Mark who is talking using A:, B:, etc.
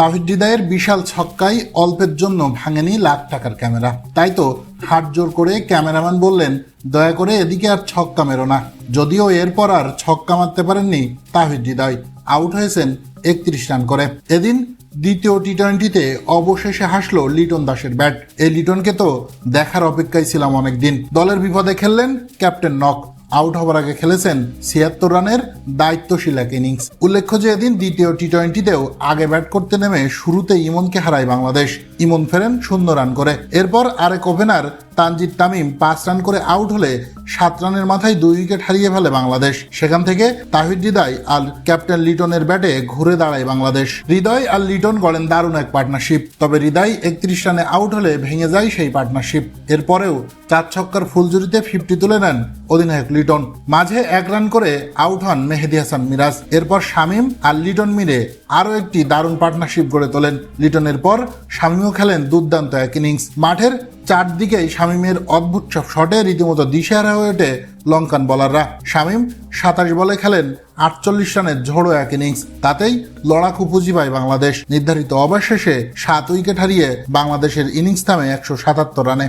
A: তাহিদ বিশাল ছক্কাই অল্পের জন্য ভাঙেনি লাখ টাকার ক্যামেরা। তাই তো হাত জোর করে ক্যামেরাম্যান বললেন, দয়া করে এদিকে আর ছক্কা মেরো না। যদিও এরপর আর ছক্কা মারতে পারেননি তাহিদ আউট হয়েছেন একত্রিশ রান করে। এদিন দ্বিতীয় টি টোয়েন্টিতে অবশেষে হাসলো লিটন দাসের ব্যাট। এই লিটনকে তো দেখার অপেক্ষায় ছিলাম অনেকদিন। দলের বিপদে খেললেন ক্যাপ্টেন নক। আউট হবার আগে খেলেছেন ছিয়াত্তর রানের দায়িত্বশীল এক ইনিংস। উল্লেখ্য যে এদিন দ্বিতীয় টি টোয়েন্টিতেও আগে ব্যাট করতে নেমে শুরুতে ইমনকে হারায় বাংলাদেশ। ইমন ফেরেন শূন্য রান করে। এরপর আরেক ওপেনার তানজিদ তামিম পাঁচ রান করে আউট হলে সাত রানের মাথায় দুই উইকেট হারিয়ে ফেলে বাংলাদেশ। সেখান থেকে তাহিদ হৃদয় আর ক্যাপ্টেন লিটনের ব্যাটে ঘুরে দাঁড়ায় বাংলাদেশ। হৃদয় আর লিটন গড়েন দারুণ এক পার্টনারশিপ তবে হৃদয় একত্রিশ রানে আউট হলে ভেঙে যায় সেই পার্টনারশিপ এরপরেও চার ছক্কার ফুলজুরিতে ফিফটি তুলে নেন অধিনায়ক লিটন। মাঝে এক রান করে আউট হন মেহেদি হাসান মিরাজ। এরপর শামিম আর লিটন মিলে আরও একটি দারুণ পার্টনারশিপ গড়ে তোলেন। লিটনের পর শামিমও খেলেন দুর্দান্ত এক ইনিংস মাঠের চারদিকেই শামিমের অদ্ভুত সব শটে রীতিমতো দিশেহারা হয়ে ওঠে লঙ্কান বলাররা শামিম সাতাশ বলে খেলেন আটচল্লিশ রানের ঝোড়ো এক ইনিংস তাতেই লড়াকু পুঁজি পায় বাংলাদেশ। নির্ধারিত অবশেষে সাত উইকেট হারিয়ে বাংলাদেশের ইনিংস থামে একশো সাতাত্তর রানে।